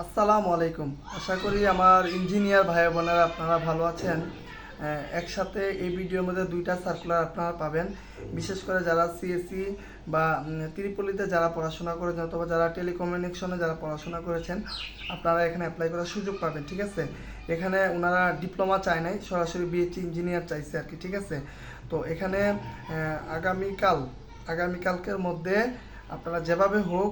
আসসালামু আলাইকুম। আশা করি আমার ইঞ্জিনিয়ার ভাই বোনেরা আপনারা ভালো আছেন। একসাথে এই ভিডিওর মধ্যে দুইটা সার্কুলার আপনারা পাবেন। বিশেষ করে যারা সিএসসি বা উম, ত্রিপলিতে যারা পড়াশোনা করেছেন অথবা যারা টেলিকমিউনিকেশনে যারা পড়াশোনা করেছেন আপনারা এখানে অ্যাপ্লাই করার সুযোগ পাবেন ঠিক আছে? এখানে ওনারা ডিপ্লোমা চায় নাই সরাসরি বিএসসি ইঞ্জিনিয়ার চাইছে আর কি ঠিক আছে? তো এখানে আগামীকাল আগামীকালকের মধ্যে আপনারা যেভাবে হোক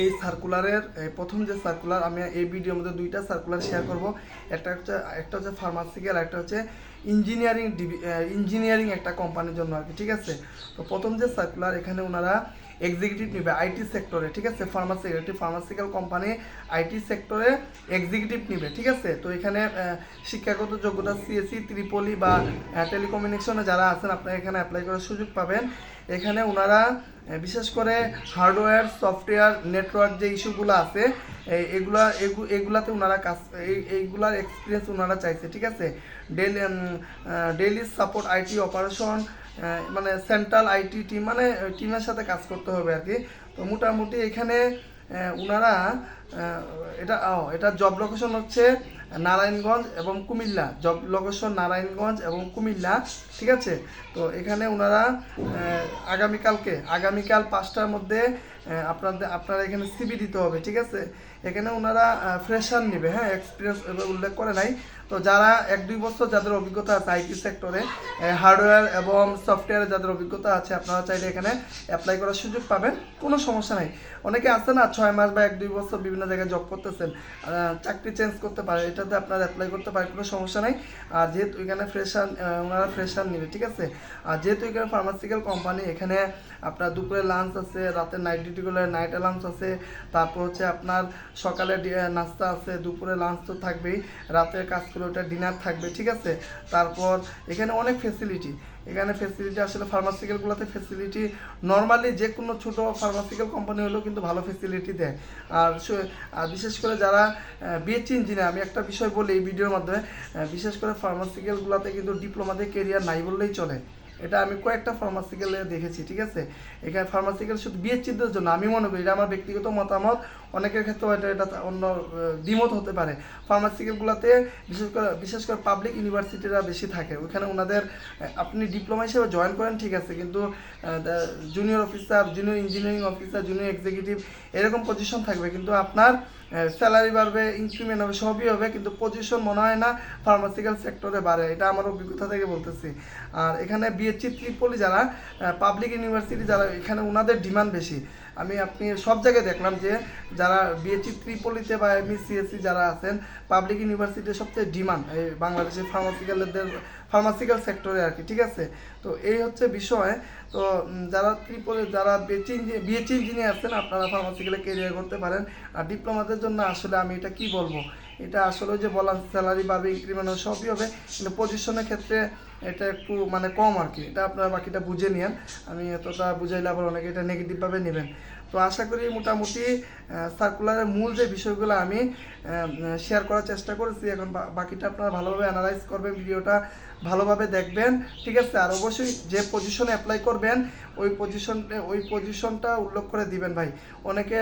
এই সার্কুলারের প্রথম যে সার্কুলার আমি এই ভিডিওর মধ্যে দুইটা সার্কুলার শেয়ার করব। একটা হচ্ছে একটা হচ্ছে ফার্মাসিক্যাল একটা হচ্ছে ইঞ্জিনিয়ারিং ইঞ্জিনিয়ারিং একটা কোম্পানির জন্য আর কি, ঠিক আছে? তো প্রথম যে সার্কুলার এখানে ওনারা এক্সিকিউটিভ নেবে আইটি সেক্টরে ঠিক আছে? ফার্মাসি একটি ফার্মাসিক্যাল কোম্পানি আইটি সেক্টরে এক্সিকিউটিভ নেবে, ঠিক আছে? তো এখানে শিক্ষাগত যোগ্যতা সিএসসি ত্রিপলি বা টেলিকমিউনিকেশনে যারা আছেন, আপনারা এখানে অ্যাপ্লাই করার সুযোগ পাবেন। এখানে ওনারা বিশেষ করে হার্ডওয়্যার, সফটওয়্যার, নেটওয়ার্ক যে ইস্যুগুলো আছে এগুলা, এগু- এগুলাতে ওনারা কাজ এই- এইগুলার এক্সপিরিয়েন্স ওনারা চাইছে, ঠিক আছে? Daily daily support IT operation মানে সেন্ট্রাল আইটি টিম মানে টিমের সাথে কাজ করতে হবে আর কি। তো মোটামুটি এখানে ওনারা এটা এটা জব লোকেশন হচ্ছে নারায়ণগঞ্জ এবং কুমিল্লা, জব লোকেশন নারায়ণগঞ্জ এবং কুমিল্লা, ঠিক আছে? তো এখানে ওনারা আগামীকালকে, আগামীকাল পাঁচটার মধ্যে আপনাদের, আপনারা এখানে সিবি দিতে হবে, ঠিক আছে? এখানে ওনারা ফ্রেশার নেবে হ্যাঁ? এক্সপিরিয়েন্স উল্লেখ করে নাই। তো যারা এক দুই বছর যাদের অভিজ্ঞতা আছে আইটি সেক্টরে হার্ডওয়্যার এবং সফটওয়্যারে যাদের অভিজ্ঞতা আছে, আপনারা চাইলে এখানে অ্যাপ্লাই করার সুযোগ পাবেন। কোনো সমস্যা নাই। অনেকে আছে না, ছয় মাস বা এক দুই বছর বিভিন্ন জায়গায় জব করতেছেন চাকরি চেঞ্জ করতে পারে, এটাতে আপনারা অ্যাপ্লাই করতে পারেন, কোনো সমস্যা নাই। আর যেহেতু এখানে ফ্রেশার ওনারা ফ্রেশার নেবে, ঠিক আছে? আর যেহেতু এখানে ফার্মাসিক্যাল কোম্পানি এখানে আপনার দুপুরে লাঞ্চ আছে, রাতে নাইট ডিউটি করলে নাইট লাঞ্চ আছে, তারপর হচ্ছে আপনার সকালে নাস্তা আছে, দুপুরে লাঞ্চ তো থাকবেই, রাতে কাজ করে ওটা ডিনার থাকবে, ঠিক আছে? তারপর এখানে অনেক ফেসিলিটি এখানে ফেসিলিটি আসলে ফার্মাসিক্যালগুলোতে ফেসিলিটি নর্মালি যে কোনো ছোটো ফার্মাসিক্যাল কোম্পানি হলেও কিন্তু ভালো ফেসিলিটি দেয়। আর বিশেষ করে যারা বিএসসি ইঞ্জিনিয়ার আমি একটা বিষয় বলি এই ভিডিওর মাধ্যমে বিশেষ করে ফার্মাসিক্যালগুলোতে কিন্তু ডিপ্লোমাতে কেরিয়ার নাই বললেই চলে। এটা আমি কয়েকটা ফার্মাসিক্যালে দেখেছি, ঠিক আছে? এখানে ফার্মাসিক্যাল শুধু বিএসসিদের জন্য, আমি মনে করি এটা আমার ব্যক্তিগত মতামত। অনেকের ক্ষেত্রে এটা এটা অন্য দ্বিমত হতে পারে। ফার্মাসিক্যালগুলোতে বিশেষ করে বিশেষ করে পাবলিক ইউনিভার্সিটিরা বেশি থাকে। ওখানে ওনাদের আপনি ডিপ্লোমা হিসেবে জয়েন করেন, ঠিক আছে। কিন্তু junior officer junior engineering officer junior executive এরকম পজিশন থাকবে। কিন্তু আপনার স্যালারি বাড়বে ইনক্রিমেন্ট হবে, সবই হবে। কিন্তু পজিশন মনে হয় না ফার্মাসিক্যাল সেক্টরে বাড়ে। এটা আমার অভিজ্ঞতা থেকে বলতেছি। আর এখানে বিএসসি ত্রিপলি যারা পাবলিক ইউনিভার্সিটি যারা, এখানে ওনাদের ডিমান্ড বেশি। আমি, আপনি সব জায়গায় দেখলাম যে যারা বিএসসি ত্রিপলিতে বা এমই সিএসসি যারা আছেন পাবলিক ইউনিভার্সিটির সবচেয়ে ডিমান্ড এই বাংলাদেশের ফার্মাসিক্যালদের ফার্মাসিক্যাল সেক্টরে আর কি, ঠিক আছে? তো এই হচ্ছে বিষয়। তো যারা ত্রিপলি যারা বিএসসি বিএসসি ইঞ্জিনিয়ার আছেন, আপনারা ফার্মাসিক্যালে কেরিয়ার করতে পারেন। আর ডিপ্লোমাদের জন্য আসলে আমি এটা কি বলব? এটা আসলে যে বললাম স্যালারি বাড়বে ইনক্রিমেন্ট সবই হবে। কিন্তু পজিশনের ক্ষেত্রে এটা একটু মানে কম আর কি। এটা আপনারা বাকিটা বুঝে নিন আমি এতটা বুঝাইলে আবার অনেকে এটা নেগেটিভভাবে নেবেন। তো আশা করি মোটামুটি সার্কুলারের মূল যে বিষয়গুলো আমি শেয়ার করার চেষ্টা করেছি। এখন বাকিটা আপনারা ভালোভাবে অ্যানালাইজ করবেন, ভিডিওটা ভালোভাবে দেখবেন। ঠিক আছে? আর অবশ্যই যে পজিশনে অ্যাপ্লাই করবেন, ওই পজিশন ওই পজিশনটা উল্লেখ করে দিবেন ভাই। অনেকে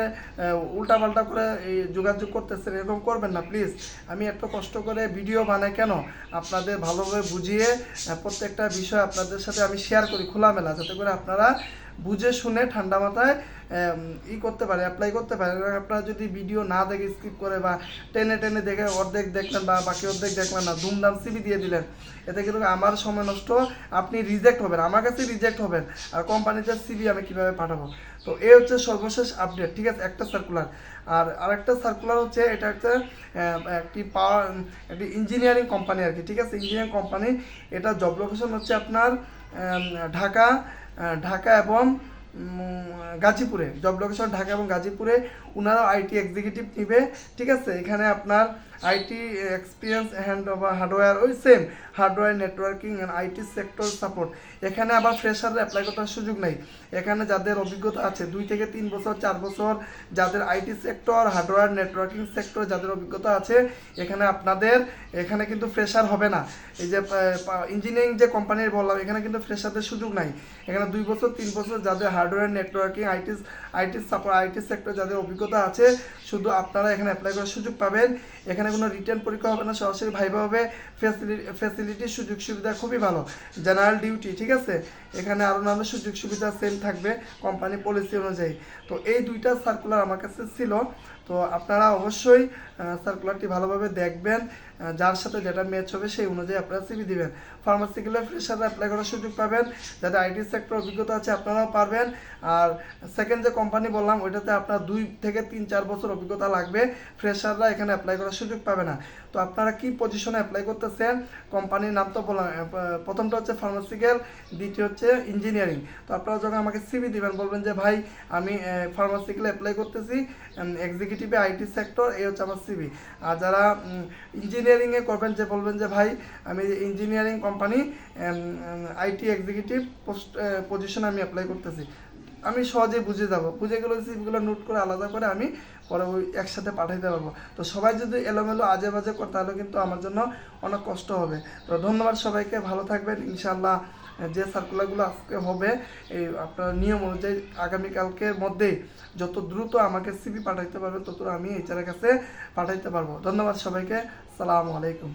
উল্টাপাল্টা করে এই যোগাযোগ করতেছেন, এরকম করবেন না প্লিজ আমি এত কষ্ট করে ভিডিও বানাই কেন? আপনাদের ভালোভাবে বুঝিয়ে প্রত্যেকটা বিষয় আপনাদের সাথে আমি শেয়ার করি খোলামেলা, যাতে করে আপনারা বুঝে শুনে ঠান্ডা মাথায় ই করতে পারে অ্যাপ্লাই করতে পারে। এবং আপনারা যদি ভিডিও না দেখে স্কিপ করে বা টেনে টেনে দেখে অর্ধেক দেখলেন বা বাকি অর্ধেক দেখলেন না, দুমদাম সিবি দিয়ে দিলেন। এতে কিন্তু আমার সময় নষ্ট, আপনি রিজেক্ট হবেন, আমার কাছে রিজেক্ট হবেন। আর কোম্পানিতে সিবি আমি কীভাবে পাঠাবো? তো এই হচ্ছে সর্বশেষ আপডেট ঠিক আছে? একটা সার্কুলার আর আরেকটা সার্কুলার হচ্ছে, এটা হচ্ছে একটি পাওয়ার একটি ইঞ্জিনিয়ারিং কোম্পানি আর কি, ঠিক আছে? ইঞ্জিনিয়ারিং কোম্পানি এটা জব লোকেশন হচ্ছে আপনার ঢাকা ঢাকা এবং গাজীপুরে জব লোকেশন ঢাকা এবং গাজীপুরে ওনারাও আইটি এক্সিকিউটিভ নিবে, ঠিক আছে? এখানে আপনার IT experience hand over hardware ওই same hardware networking and IT sector support এখানে আবার ফ্রেশার অ্যাপ্লাই করার সুযোগ নেই। এখানে যাদের অভিজ্ঞতা আছে, দুই থেকে তিন বছর, চার বছর, যাদের IT sector hardware networking sector যাদের অভিজ্ঞতা আছে, এখানে আপনাদের, এখানে কিন্তু ফ্রেশার হবে না। এই যে ইঞ্জিনিয়ারিং যে কোম্পানির বললাম, এখানে কিন্তু ফ্রেশারদের সুযোগ নাই। এখানে দুই বছর, তিন বছর যাদের hardware networking, IT IT support, IT sector যাদের অভিজ্ঞতা আছে, শুধু আপনারা এখানে অ্যাপ্লাই করার সুযোগ পাবেন। এখানে কোনো রিটার্ন পরীক্ষা হবে না, সরাসরি ভাইবা হবে। ফেসিলিটি ফ্যাসিলিটির সুযোগ সুবিধা খুবই ভালো। জেনারেল ডিউটি ঠিক আছে? এখানে আরও নানা সুযোগ সুবিধা সেম থাকবে কোম্পানি পলিসি অনুযায়ী। তো এই দুইটা সার্কুলার আমার কাছে ছিল। তো আপনারা অবশ্যই সার্কুলারটি ভালোভাবে দেখবেন। যার সাথে যেটা ম্যাচ হবে সেই অনুযায়ী আপনারা সিবি দিবেন। ফার্মাসিক্যালে ফ্রেশাররা অ্যাপ্লাই করার সুযোগ পাবেন। যাতে আইটি সেক্টর অভিজ্ঞতা আছে আপনারাও পারবেন। আর সেকেন্ড যে কোম্পানি বললাম, ওইটাতে আপনার দুই থেকে তিন চার বছর অভিজ্ঞতা লাগবে। ফ্রেশাররা এখানে অ্যাপ্লাই করার সুযোগ পাবে না। তো আপনারা কি পজিশনে অ্যাপ্লাই করতেছেন? কোম্পানির নাম তো বললাম প্রথমটা হচ্ছে ফার্মাসিক্যাল দ্বিতীয় হচ্ছে ইঞ্জিনিয়ারিং তো আপনারা যখন আমাকে সিবি দিবেন, বলবেন যে, ভাই, আমি ফার্মাসিক্যালে অ্যাপ্লাই করতেছি এক্সিকিউটিভে আইটি সেক্টর এই হচ্ছে আমার সিবি আর যারা ইঞ্জিনিয়ারিংয়ে করবেন যে, বলবেন যে, ভাই, আমি engineering company IT executive post পজিশনে আমি অ্যাপ্লাই করতেছি। আমি সহজেই বুঝে যাব। বুঝে গেলে সিভিগুলো নোট করে আলাদা করে আমি পরে ওই একসাথে পাঠাইতে পারব। তো সবাই যদি এলোমেলো আজে বাজে করে, তাহলে কিন্তু আমার জন্য অনেক কষ্ট হবে। তো ধন্যবাদ সবাইকে, ভালো থাকবেন। ইনশাল্লাহ যে সার্কুলারগুলো আজকে হবে, এই আপনার নিয়ম অনুযায়ী আগামীকালকের মধ্যে যত দ্রুত আমাকে সিবি পাঠাইতে পারবেন তত আমি এইচআরের কাছে পাঠাইতে পারব। ধন্যবাদ সবাইকে। সালামু আলাইকুম।